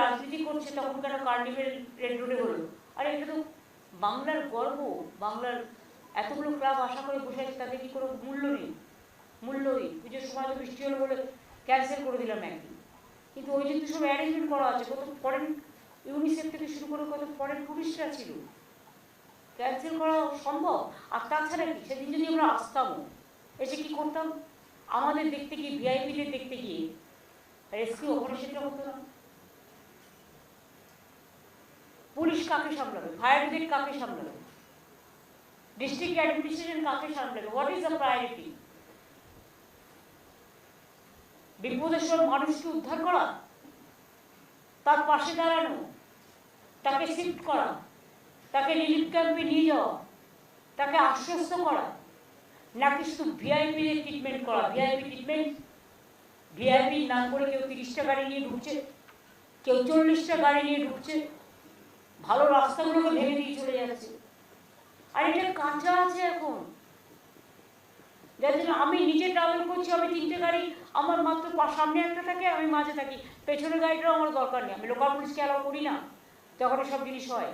রাজনীতি করছে, তখন কেন কার্নিভেল রেড রোডে হলো? আরে এটা তো বাংলার গর্ব, বাংলার এতগুলো ক্লাব আশা করে বসে আছে, তাদের কি কোনো মূল্য নেই? মূল্য নেই। পুজোর সময় তো বৃষ্টি হলো বলে ক্যান্সেল করে দিলাম একদিন। কিন্তু ওই জন্য সব অ্যারেঞ্জমেন্ট করা আছে, কত ফরেন ইউনিসেফ থেকে শুরু করে কত ফরেন টুরিস্টরা ছিল। ক্যান্সেল করা সম্ভব? আর তাছাড়া কি? সেদিন যদি আমরা আসতামও এসে কি করতাম? আমাদের দেখতে গিয়ে ভিআইপিদের দেখতে গিয়ে রেস্কিউ অপারেশনটা হতো না পুলিশ কাকে সামলাবে? ফায়ার ব্রিগেড কাকে সামলাবে? ডিস্ট্রিক্ট অ্যাডমিনিস্ট্রেশন কাকে সামলাবে? হোয়াট ইজ দ্য প্রায়োরিটি বিপদের সময় মানুষকে উদ্ধার করা, তার পাশে দাঁড়ানো, তাকে শিফট করা, তাকে রিলিফ ক্যাম্পে নিয়ে যাওয়া, তাকে আশ্বস্ত করা, নাকি শুধু ভিআইপি ট্রিটমেন্ট করা? ভিআইপি ট্রিটমেন্ট ভিআইপির নাম করে কেউ তিরিশটা গাড়ি নিয়ে ঢুকছে, কেউ চল্লিশটা গাড়ি নিয়ে ঢুকছে রাস্তাগুলোকে ভেঙে দিয়ে চলে যাচ্ছে। আর এটা কাঁচা আছে এখন। যার জন্য আমি নিজে ট্রাভেল করছি, আমি তিনটে গাড়ি, আমার মাত্র সামনে একটা থাকে, আমি মাঝে থাকি। পেছনের গাড়িটাও আমার দরকার নেই। আমি লোকাল পুলিশকে অ্যালাউ করি না। তখন সব জিনিস হয়।